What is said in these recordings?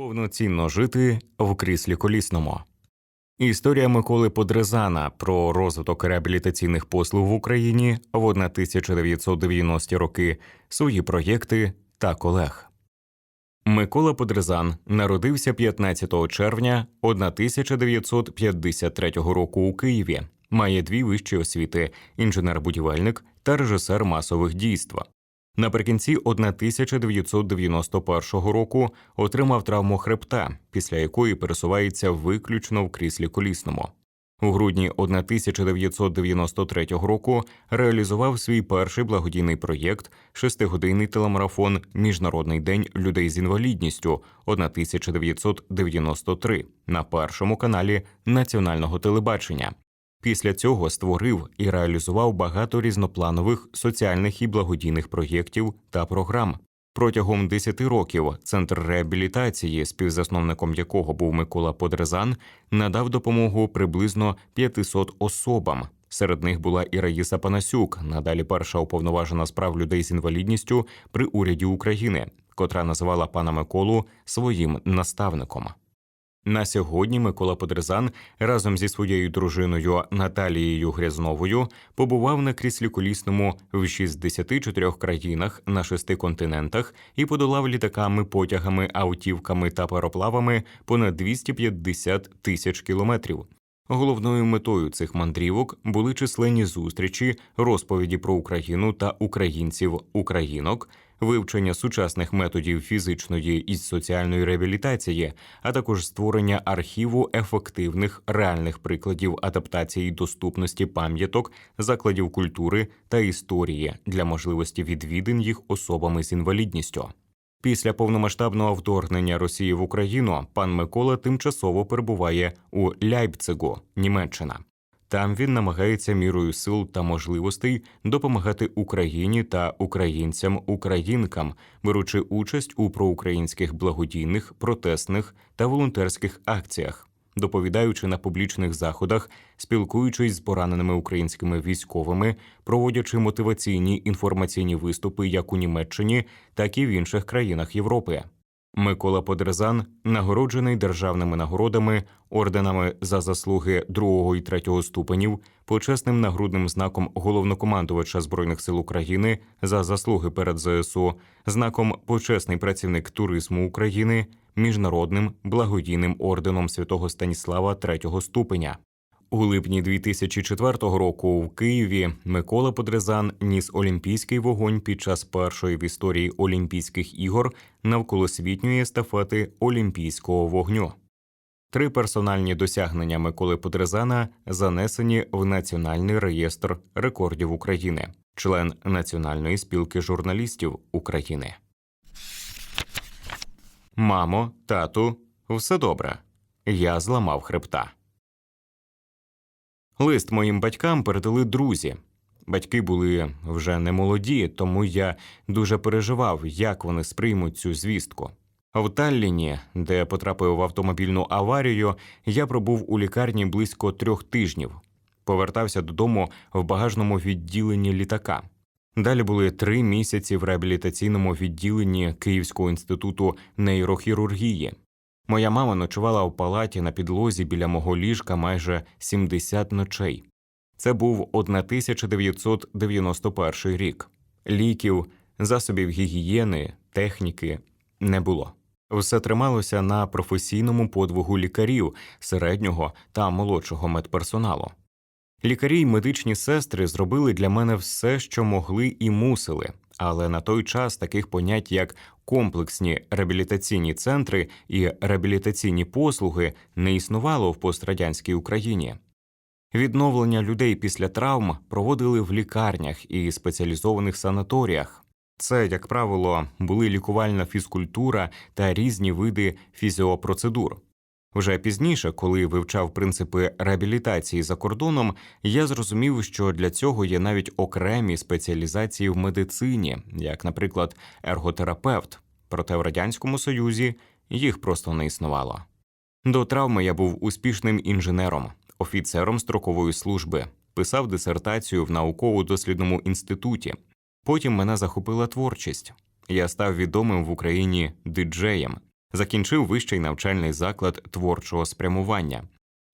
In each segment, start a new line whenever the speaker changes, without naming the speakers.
Повноцінно жити в кріслі колісному. Історія Миколи Подрезана про розвиток реабілітаційних послуг в Україні в 1990-ті роки, свої проєкти та колег. Микола Подрезан народився 15 червня 1953 року у Києві. Має дві вищі освіти: інженер-будівельник та режисер масових дійств. Наприкінці 1991 року отримав травму хребта, після якої пересувається виключно в кріслі колісному. У грудні 1993 року реалізував свій перший благодійний проєкт шестигодинний телемарафон Міжнародний день людей з інвалідністю 1993 на першому каналі національного телебачення. Після цього створив і реалізував багато різнопланових соціальних і благодійних проєктів та програм. Протягом 10 років центр реабілітації, співзасновником якого був Микола Подрезан, надав допомогу приблизно 500 особам. Серед них була і Раїса Панасюк, надалі перша уповноважена справ людей з інвалідністю при уряді України, котра називала пана Миколу своїм наставником. На сьогодні Микола Подрезан разом зі своєю дружиною Наталією Грязновою побував на кріслі колісному в 64 країнах на шести континентах і подолав літаками, потягами, автівками та пароплавами понад 250 тисяч кілометрів. Головною метою цих мандрівок були численні зустрічі, розповіді про Україну та українців українок, вивчення сучасних методів фізичної і соціальної реабілітації, а також створення архіву ефективних реальних прикладів адаптації доступності пам'яток, закладів культури та історії для можливості відвідин їх особами з інвалідністю. Після повномасштабного вторгнення Росії в Україну пан Микола тимчасово перебуває у Ляйпцигу, Німеччина. Там він намагається мірою сил та можливостей допомагати Україні та українцям українкам, беручи участь у проукраїнських благодійних, протестних та волонтерських акціях, доповідаючи на публічних заходах, спілкуючись з пораненими українськими військовими, проводячи мотиваційні інформаційні виступи як у Німеччині, так і в інших країнах Європи. Микола Подрезан нагороджений державними нагородами, орденами за заслуги другого і третього ступенів, почесним нагрудним знаком головнокомандувача збройних сил України за заслуги перед ЗСУ, знаком почесний працівник туризму України, міжнародним благодійним орденом святого Станіслава третього ступеня. У липні 2004 року в Києві Микола Подрезан ніс олімпійський вогонь під час першої в історії Олімпійських ігор навколосвітньої естафети Олімпійського вогню. Три персональні досягнення Миколи Подрезана занесені в Національний реєстр рекордів України, член Національної спілки журналістів України. Мамо, тату, все добре. Я зламав хребта. Лист моїм батькам передали друзі. Батьки були вже не молоді, тому я дуже переживав, як вони сприймуть цю звістку. В Талліні, де потрапив в автомобільну аварію, я пробув у лікарні близько трьох тижнів. Повертався додому в багажному відділенні літака. Далі були три місяці в реабілітаційному відділенні Київського інституту нейрохірургії. Моя мама ночувала в палаті на підлозі біля мого ліжка майже 70 ночей. Це був 1991 рік. Ліків, засобів гігієни, техніки не було. Все трималося на професійному подвигу лікарів середнього та молодшого медперсоналу. Лікарі й медичні сестри зробили для мене все, що могли і мусили, але на той час таких понять, як комплексні реабілітаційні центри і реабілітаційні послуги, не існувало в пострадянській Україні. Відновлення людей після травм проводили в лікарнях і спеціалізованих санаторіях. Це, як правило, були лікувальна фізкультура та різні види фізіопроцедур. Вже пізніше, коли вивчав принципи реабілітації за кордоном, я зрозумів, що для цього є навіть окремі спеціалізації в медицині, як, наприклад, ерготерапевт. Проте в радянському союзі їх просто не існувало. До травми я був успішним інженером, офіцером строкової служби, писав дисертацію в науково-дослідному інституті. Потім мене захопила творчість. Я став відомим в Україні диджеєм. Закінчив вищий навчальний заклад творчого спрямування.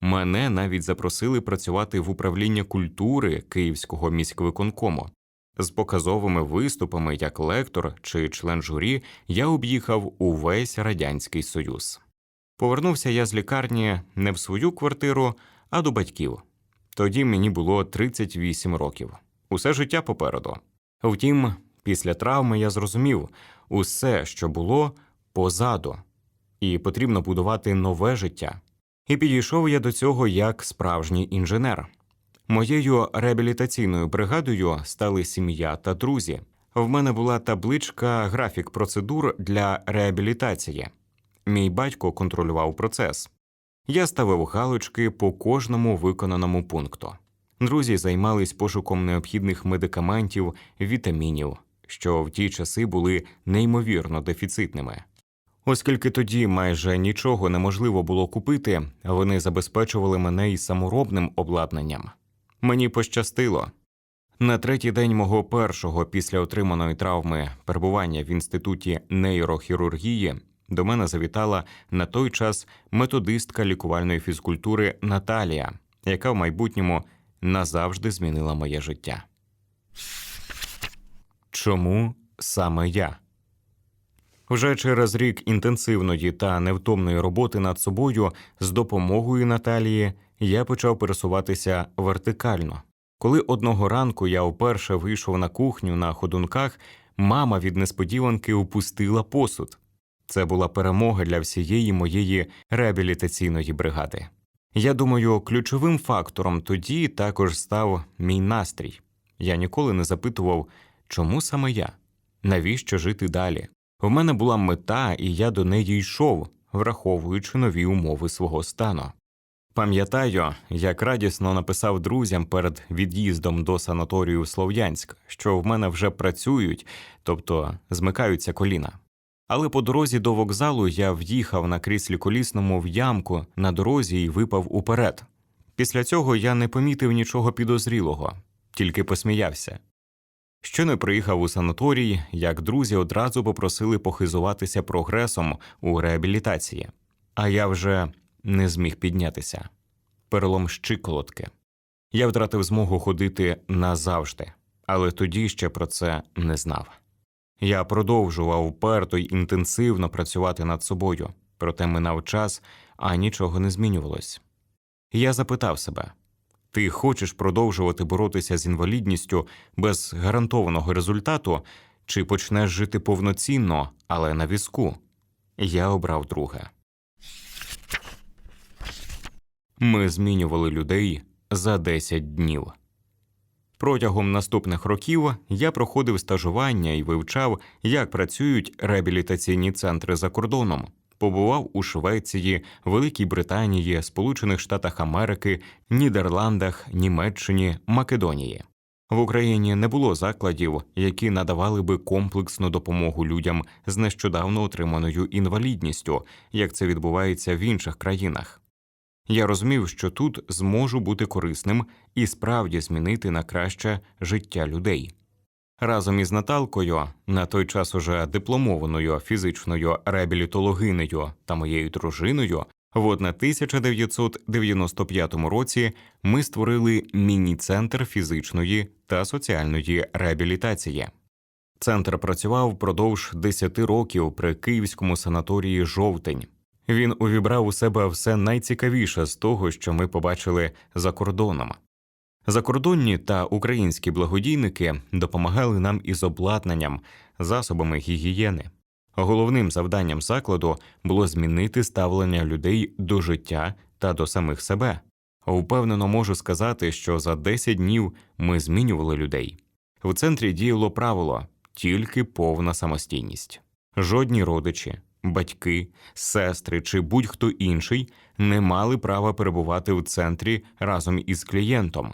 Мене навіть запросили працювати в управління культури Київського міськвиконкому. З показовими виступами як лектор чи член журі я об'їхав увесь радянський союз. Повернувся я з лікарні не в свою квартиру, а до батьків. Тоді мені було 38 років. Усе життя попереду. Втім, після травми я зрозумів усе, що було позаду, і потрібно будувати нове життя. І підійшов я до цього як справжній інженер. Моєю реабілітаційною бригадою стали сім'я та друзі. В мене була табличка графік процедур для реабілітації. Мій батько контролював процес. Я ставив галочки по кожному виконаному пункту. Друзі займались пошуком необхідних медикаментів, вітамінів, що в ті часи були неймовірно дефіцитними. Оскільки тоді майже нічого неможливо було купити, вони забезпечували мене і саморобним обладнанням. Мені пощастило. На третій день мого першого після отриманої травми перебування в інституті нейрохірургії до мене завітала на той час методистка лікувальної фізкультури Наталія, яка в майбутньому назавжди змінила моє життя. Чому саме я? Вже через рік інтенсивної та невтомної роботи над собою з допомогою Наталії я почав пересуватися вертикально. Коли одного ранку я вперше вийшов на кухню на ходунках, мама від несподіванки упустила посуд. Це була перемога для всієї моєї реабілітаційної бригади. Я думаю, ключовим фактором тоді також став мій настрій. Я ніколи не запитував, чому саме я, навіщо жити далі. У мене була мета, і я до неї йшов, враховуючи нові умови свого стану. Пам'ятаю, як радісно написав друзям перед від'їздом до санаторію Слов'янськ, що в мене вже працюють, тобто змикаються коліна. Але по дорозі до вокзалу я в'їхав на кріслі колісному в ямку на дорозі і випав уперед. Після цього я не помітив нічого підозрілого, тільки посміявся. Щойно приїхав у санаторій, як друзі одразу попросили похизуватися прогресом у реабілітації, а я вже не зміг піднятися. Перелом щиколотки. Я втратив змогу ходити назавжди, але тоді ще про це не знав. Я продовжував уперто й інтенсивно працювати над собою, проте минав час, а нічого не змінювалось. Я запитав себе ти хочеш продовжувати боротися з інвалідністю без гарантованого результату, чи почнеш жити повноцінно, але на візку? Я обрав друге. Ми змінювали людей за 10 днів. Протягом наступних років я проходив стажування і вивчав, як працюють реабілітаційні центри за кордоном. Побував у Швеції, Великій Британії, Сполучених Штатах Америки, Нідерландах, Німеччині, Македонії. В Україні не було закладів, які надавали би комплексну допомогу людям з нещодавно отриманою інвалідністю, як це відбувається в інших країнах. Я розумів, що тут зможу бути корисним і справді змінити на краще життя людей. Разом із Наталкою, на той час уже дипломованою фізичною реабілітологинею та моєю дружиною, в 1995 році ми створили міні-центр фізичної та соціальної реабілітації. Центр працював впродовж 10 років при київському санаторії Жовтень. Він увібрав у себе все найцікавіше з того, що ми побачили за кордоном. Закордонні та українські благодійники допомагали нам із обладнанням, засобами гігієни. Головним завданням закладу було змінити ставлення людей до життя та до самих себе. Впевнено можу сказати, що за 10 днів ми змінювали людей. В центрі діяло правило тільки повна самостійність. Жодні родичі, батьки, сестри чи будь-хто інший не мали права перебувати в центрі разом із клієнтом.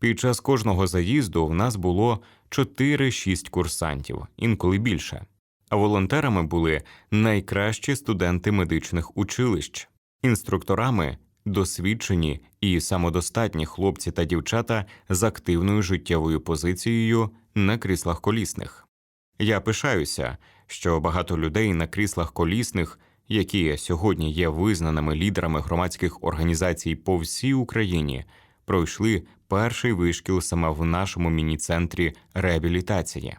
Під час кожного заїзду в нас було 4-6 курсантів, інколи більше. А волонтерами були найкращі студенти медичних училищ, інструкторами досвідчені і самодостатні хлопці та дівчата з активною життєвою позицією на кріслах колісних. Я пишаюся, що багато людей на кріслах колісних які сьогодні є визнаними лідерами громадських організацій по всій Україні, пройшли перший вишкіл саме в нашому міні-центрі реабілітації.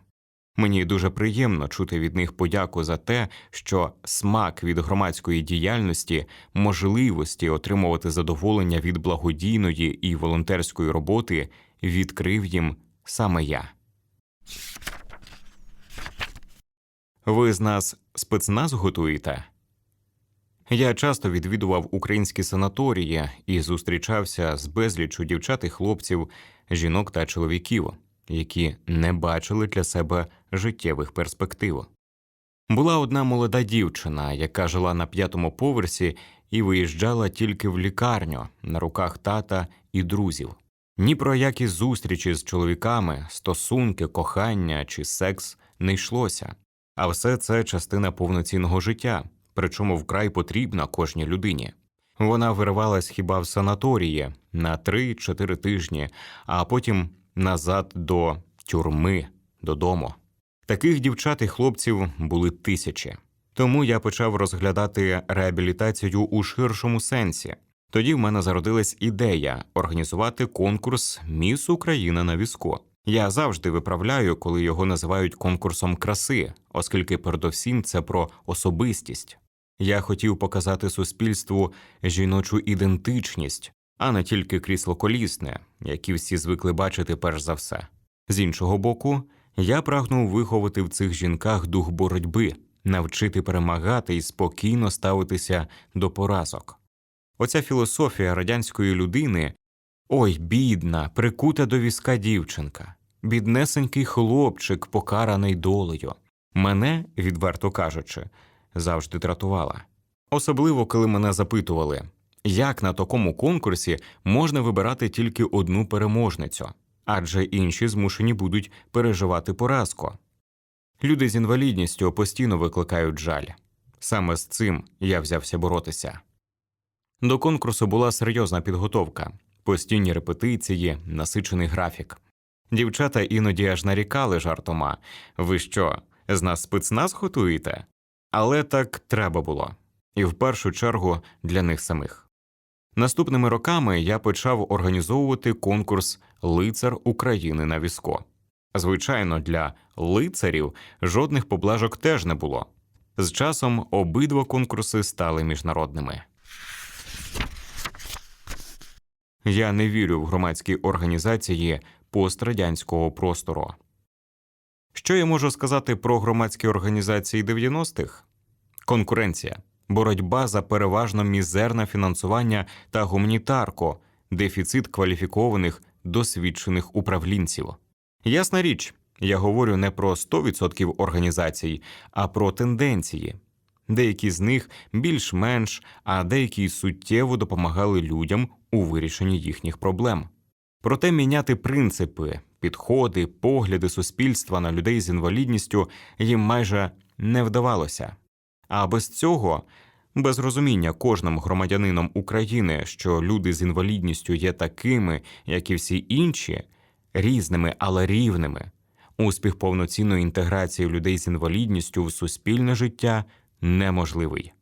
Мені дуже приємно чути від них подяку за те, що смак від громадської діяльності, можливості отримувати задоволення від благодійної і волонтерської роботи відкрив їм саме я. Ви з нас спецназ готуєте? Я часто відвідував українські санаторії і зустрічався з безліччю дівчат і хлопців, жінок та чоловіків, які не бачили для себе життєвих перспектив. Була одна молода дівчина, яка жила на п'ятому поверсі і виїжджала тільки в лікарню на руках тата і друзів. Ні про які зустрічі з чоловіками, стосунки, кохання чи секс не йшлося. А все це частина повноцінного життя, причому вкрай потрібна кожній людині. Вона виривалась хіба в санаторії на 3-4 тижні, а потім назад до тюрми, додому. Таких дівчат і хлопців були тисячі. Тому я почав розглядати реабілітацію у ширшому сенсі. Тоді в мене зародилась ідея організувати конкурс Міс Україна на візку. Я завжди виправляю, коли його називають конкурсом краси, оскільки передовсім це про особистість. Я хотів показати суспільству жіночу ідентичність, а не тільки крісло колісне, які всі звикли бачити перш за все. З іншого боку, я прагнув виховати в цих жінках дух боротьби, навчити перемагати і спокійно ставитися до поразок. Оця філософія радянської людини ой, бідна, прикута до візка дівчинка, біднесенький хлопчик, покараний долею. Мене, відверто кажучи, завжди дратувала. Особливо, коли мене запитували, як на такому конкурсі можна вибирати тільки одну переможницю, адже інші змушені будуть переживати поразку. Люди з інвалідністю постійно викликають жаль. Саме з цим я взявся боротися. До конкурсу була серйозна підготовка, постійні репетиції, насичений графік. Дівчата іноді аж нарікали жартома ви що, з нас спецназ готуєте? Але так треба було, і в першу чергу для них самих. Наступними роками я почав організовувати конкурс Лицар України на візко. Звичайно, для лицарів жодних поблажок теж не було. З часом обидва конкурси стали міжнародними. Я не вірю в громадські організації пострадянського простору. Що я можу сказати про громадські організації 90-х? Конкуренція, боротьба за переважно мізерне фінансування та гуманітарку, дефіцит кваліфікованих досвідчених управлінців. Ясна річ, я говорю не про 100% організацій, а про тенденції. Деякі з них більш-менш, а деякі суттєво допомагали людям у вирішенні їхніх проблем. Проте міняти принципи, підходи, погляди суспільства на людей з інвалідністю їм майже не вдавалося. А без цього, без розуміння кожним громадянином України, що люди з інвалідністю є такими, як і всі інші, різними, але рівними, успіх повноцінної інтеграції людей з інвалідністю в суспільне життя неможливий.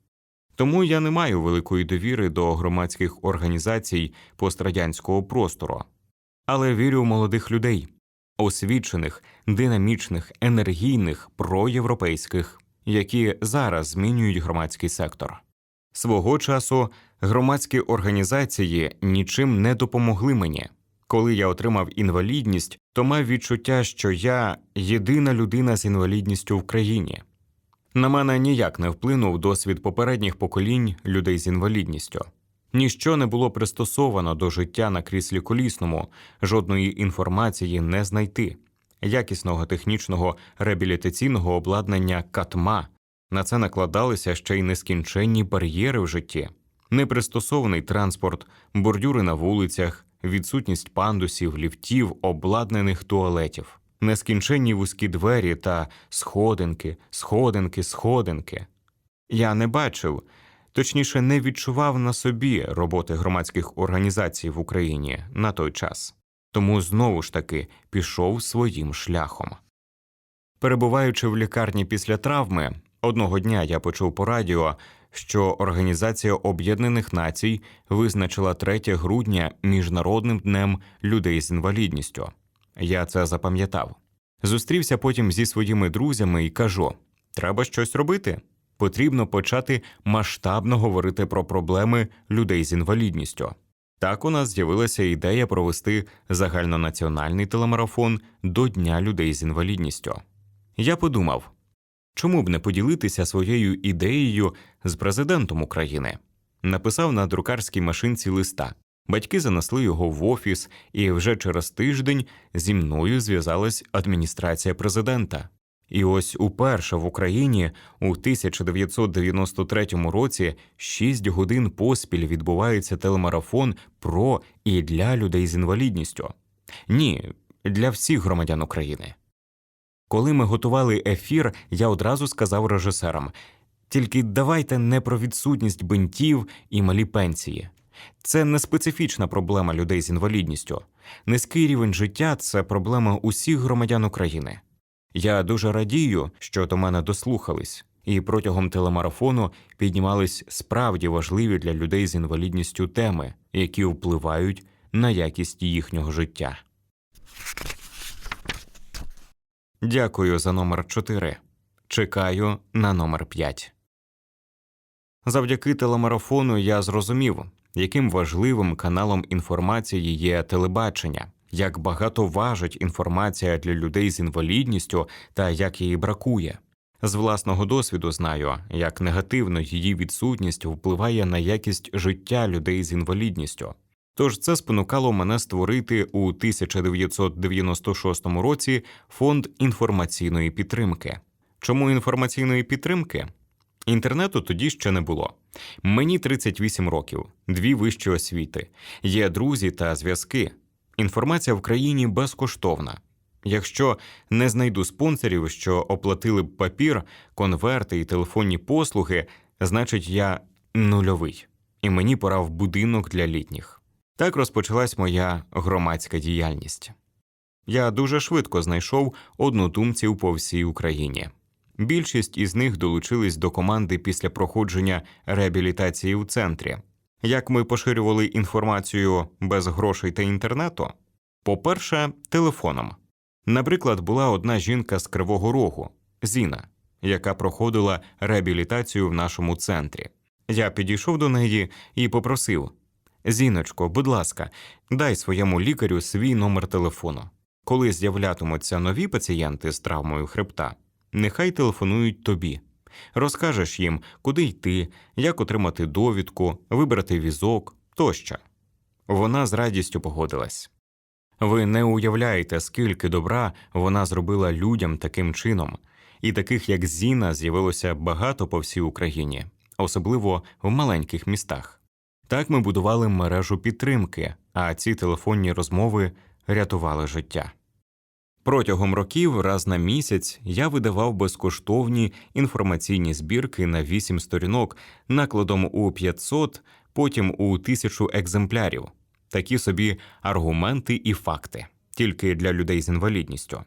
Тому я не маю великої довіри до громадських організацій пострадянського простору, але вірю в молодих людей, освічених, динамічних, енергійних, проєвропейських, які зараз змінюють громадський сектор. Свого часу громадські організації нічим не допомогли мені. Коли я отримав інвалідність, то мав відчуття, що я єдина людина з інвалідністю в країні. На мене ніяк не вплинув досвід попередніх поколінь людей з інвалідністю. Ніщо не було пристосовано до життя на кріслі колісному, жодної інформації не знайти, якісного технічного реабілітаційного обладнання катма. На це накладалися ще й нескінченні бар'єри в житті, непристосований транспорт, бордюри на вулицях, відсутність пандусів, ліфтів, обладнаних туалетів нескінченні вузькі двері та сходинки, сходинки, сходинки. Я не бачив, точніше, не відчував на собі роботи громадських організацій в Україні на той час, тому знову ж таки пішов своїм шляхом. Перебуваючи в лікарні після травми, одного дня я почув по радіо, що Організація Об'єднаних Націй визначила 3 грудня Міжнародним днем людей з інвалідністю. Я це запам'ятав. Зустрівся потім зі своїми друзями і кажу: треба щось робити. Потрібно почати масштабно говорити про проблеми людей з інвалідністю. Так у нас з'явилася ідея провести загальнонаціональний телемарафон до Дня людей з інвалідністю. Я подумав, чому б не поділитися своєю ідеєю з президентом України? Написав на друкарській машинці листа. Батьки занесли його в офіс, і вже через тиждень зі мною зв'язалась адміністрація президента. І ось уперше в Україні у 1993 році 6 годин поспіль відбувається телемарафон про і для людей з інвалідністю. Ні, для всіх громадян України. Коли ми готували ефір, я одразу сказав режисерам: тільки давайте не про відсутність бинтів і малі пенсії. Це не специфічна проблема людей з інвалідністю. Низький рівень життя це проблема усіх громадян України. Я дуже радію, що до мене дослухались, і протягом телемарафону піднімались справді важливі для людей з інвалідністю теми, які впливають на якість їхнього життя. Дякую за номер 4. Чекаю на номер 5. Завдяки телемарафону я зрозумів, яким важливим каналом інформації є телебачення, як багато важить інформація для людей з інвалідністю та як її бракує. З власного досвіду знаю, як негативно її відсутність впливає на якість життя людей з інвалідністю. Тож це спонукало мене створити у 1996 році фонд інформаційної підтримки. Чому інформаційної підтримки? Інтернету тоді ще не було. Мені 38 років, дві вищі освіти, є друзі та зв'язки. Інформація в країні безкоштовна. Якщо не знайду спонсорів, що оплатили б папір, конверти і телефонні послуги, значить я нульовий, і мені пора в будинок для літніх. Так розпочалась моя громадська діяльність. Я дуже швидко знайшов однодумців по всій Україні. Більшість із них долучились до команди після проходження реабілітації у центрі. Як ми поширювали інформацію без грошей та інтернету? По-перше, телефоном. Наприклад, була одна жінка з Кривого Рогу Зіна, яка проходила реабілітацію в нашому центрі. Я підійшов до неї і попросив: Зіночко, будь ласка, дай своєму лікарю свій номер телефону. Коли з'являтимуться нові пацієнти з травмою хребта, нехай телефонують тобі. Розкажеш їм, куди йти, як отримати довідку, вибрати візок тощо. Вона з радістю погодилась. Ви не уявляєте, скільки добра вона зробила людям таким чином, і таких, як Зіна, з'явилося багато по всій Україні, особливо в маленьких містах. Так ми будували мережу підтримки, а ці телефонні розмови рятували життя. Протягом років раз на місяць я видавав безкоштовні інформаційні збірки на 8 сторінок накладом у 500, потім у 1000 екземплярів, такі собі аргументи і факти, тільки для людей з інвалідністю.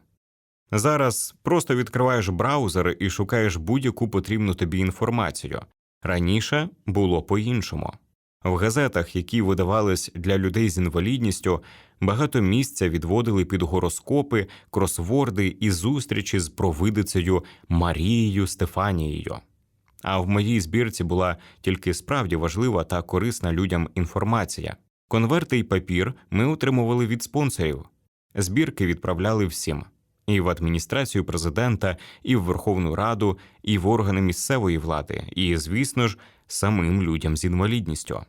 Зараз просто відкриваєш браузер і шукаєш будь-яку потрібну тобі інформацію. Раніше було по-іншому. В газетах, які видавались для людей з інвалідністю, багато місця відводили під гороскопи, кросворди і зустрічі з провидицею Марією Стефанією. А в моїй збірці була тільки справді важлива та корисна людям інформація. Конверти й папір ми отримували від спонсорів. Збірки відправляли всім і в адміністрацію президента, і в Верховну Раду, і в органи місцевої влади, і, звісно ж, самим людям з інвалідністю.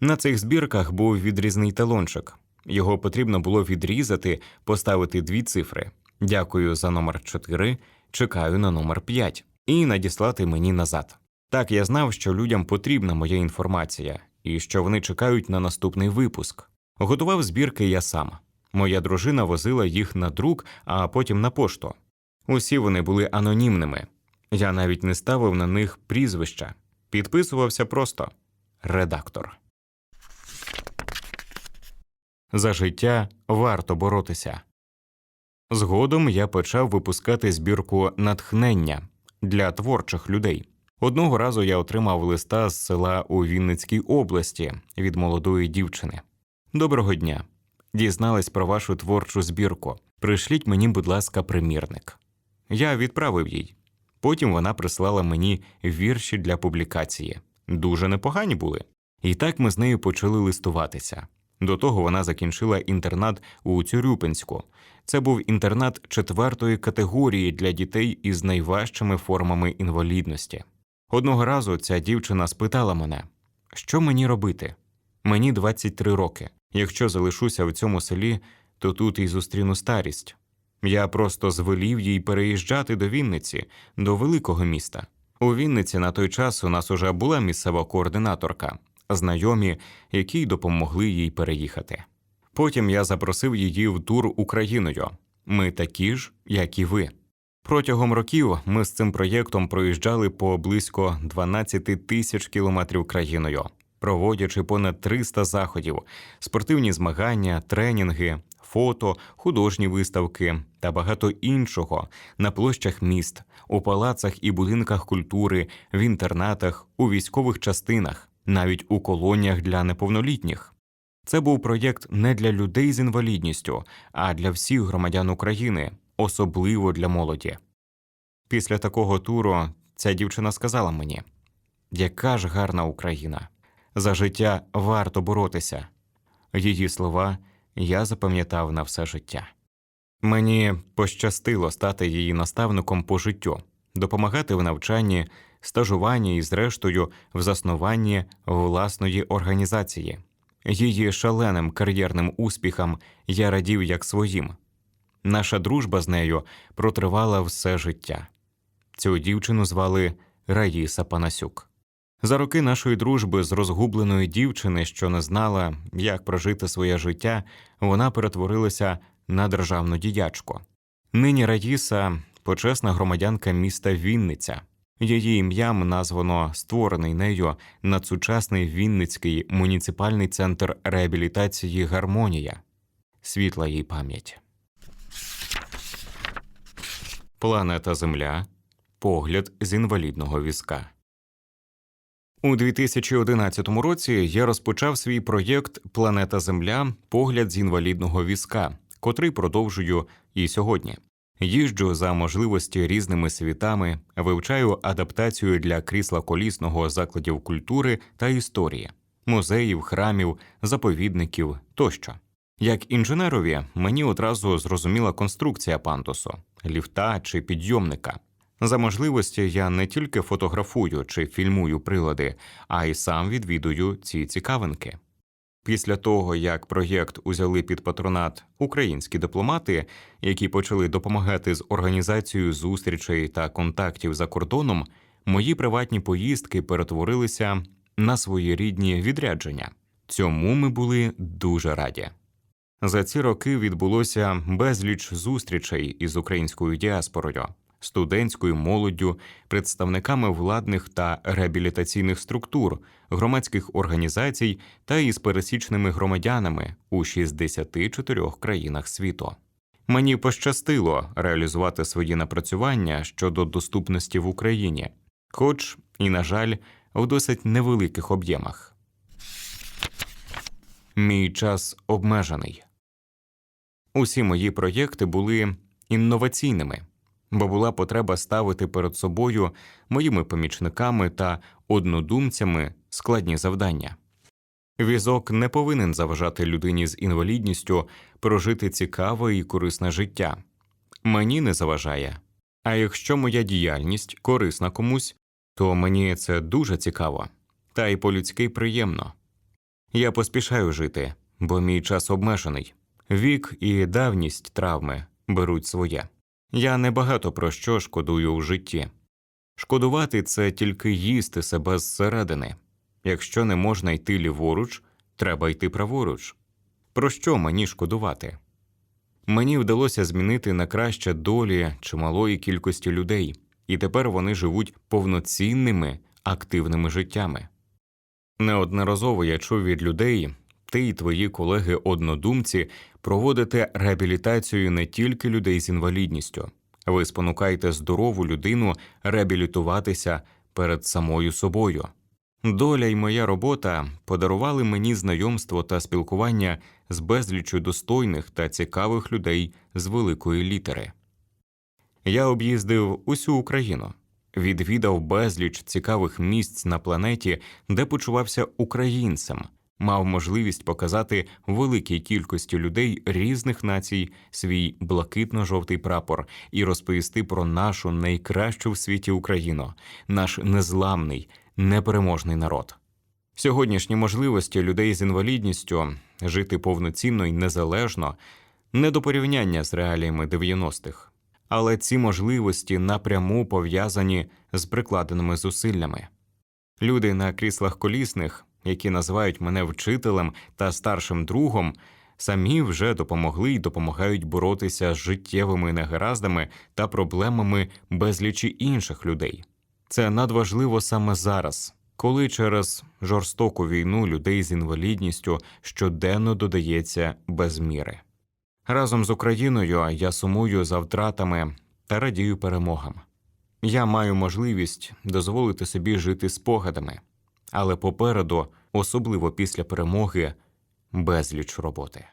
На цих збірках був відрізний талончик. Його потрібно було відрізати, поставити дві цифри. Дякую за номер 4, чекаю на номер 5 і надіслати мені назад. Так я знав, що людям потрібна моя інформація і що вони чекають на наступний випуск. Готував збірки я сам. Моя дружина возила їх на друк, а потім на пошту. Усі вони були анонімними. Я навіть не ставив на них прізвища, підписувався просто редактор. За життя варто боротися. Згодом я почав випускати збірку натхнення для творчих людей. Одного разу я отримав листа з села у Вінницькій області від молодої дівчини. Доброго дня. Дізнались про вашу творчу збірку. Пришліть мені, будь ласка, примірник. Я відправив їй. Потім вона прислала мені вірші для публікації. Дуже непогані були. І так ми з нею почали листуватися. До того вона закінчила інтернат у Цюрюпинську. Це був інтернат четвертої категорії для дітей із найважчими формами інвалідності. Одного разу ця дівчина спитала мене, що мені робити? Мені 23 роки. Якщо залишуся в цьому селі, то тут і зустріну старість. Я просто звелів їй переїжджати до Вінниці, до великого міста. У Вінниці на той час у нас уже була місцева координаторка, знайомі, які допомогли їй переїхати. Потім я запросив її в тур Україною. Ми такі ж, як і ви. Протягом років ми з цим проєктом проїжджали по близько 12 тисяч кілометрів країною, проводячи понад 300 заходів, спортивні змагання, тренінги, фото, художні виставки та багато іншого на площах міст, у палацах і будинках культури, в інтернатах, у військових частинах, навіть у колоніях для неповнолітніх. Це був проєкт не для людей з інвалідністю, а для всіх громадян України, особливо для молоді. Після такого туру ця дівчина сказала мені: яка ж гарна Україна! За життя варто боротися. Її слова я запам'ятав на все життя. Мені пощастило стати її наставником по життю, допомагати в навчанні, стажуванні і, зрештою, в заснуванні власної організації. Її шаленим кар'єрним успіхам я радів як своїм. Наша дружба з нею протривала все життя. Цю дівчину звали Раїса Панасюк. За роки нашої дружби з розгубленої дівчини, що не знала, як прожити своє життя, вона перетворилася на державну діячку. Нині Раїса почесна громадянка міста Вінниця. Її ім'ям названо створений нею надсучасний Вінницький муніципальний центр реабілітації Гармонія. Світла їй пам'ять. Планета Земля. Погляд з інвалідного візка. У 2011 році я розпочав свій проєкт Планета Земля. Погляд з інвалідного візка, котрий продовжую і сьогодні. Їжджу за можливості різними світами, вивчаю адаптацію для крісла колісного закладів культури та історії, музеїв, храмів, заповідників тощо. Як інженерові, мені одразу зрозуміла конструкція пандусу, ліфта чи підйомника. За можливості я не тільки фотографую чи фільмую прилади, а й сам відвідую ці цікавинки. Після того, як проєкт узяли під патронат українські дипломати, які почали допомагати з організацією зустрічей та контактів за кордоном, мої приватні поїздки перетворилися на своєрідні відрядження. Цьому ми були дуже раді. За ці роки відбулося безліч зустрічей із українською діаспорою, студентською молоддю, представниками владних та реабілітаційних структур, громадських організацій та із пересічними громадянами у 64 країнах світу. Мені пощастило реалізувати свої напрацювання щодо доступності в Україні, хоч і, на жаль, в досить невеликих об'ємах. Мій час обмежений. Усі мої проєкти були інноваційними, бо була потреба ставити перед собою моїми помічниками та однодумцями складні завдання. Візок не повинен заважати людині з інвалідністю прожити цікаве і корисне життя. Мені не заважає. А якщо моя діяльність корисна комусь, то мені це дуже цікаво, та й по-людськи приємно. Я поспішаю жити, бо мій час обмежений. Вік і давність травми беруть своє. Я небагато про що шкодую у житті. Шкодувати це тільки їсти себе зсередини. Якщо не можна йти ліворуч, треба йти праворуч. Про що мені шкодувати? Мені вдалося змінити на краще долі чималої кількості людей, і тепер вони живуть повноцінними, активними життями. Неодноразово я чув від людей, ти і твої колеги-однодумці проводите реабілітацію не тільки людей з інвалідністю, ви спонукаєте здорову людину реабілітуватися, перед самою собою. Доля й моя робота подарували мені знайомство та спілкування з безліччю достойних та цікавих людей з великої літери. Я об'їздив усю Україну, відвідав безліч цікавих місць на планеті, де почувався українцем, мав можливість показати великій кількості людей різних націй свій блакитно-жовтий прапор і розповісти про нашу найкращу в світі Україну, наш незламний, непереможний народ. Сьогоднішні можливості людей з інвалідністю жити повноцінно і незалежно не до порівняння з реаліями 90-х. Але ці можливості напряму пов'язані з прикладеними зусиллями. Люди на кріслах колісних, які називають мене вчителем та старшим другом, самі вже допомогли й допомагають боротися з життєвими негараздами та проблемами безлічі інших людей. Це надважливо саме зараз, коли через жорстоку війну людей з інвалідністю щоденно додається без міри. Разом з Україною я сумую за втратами та радію перемогам. Я маю можливість дозволити собі жити спогадами, але попереду, особливо після перемоги, безліч роботи.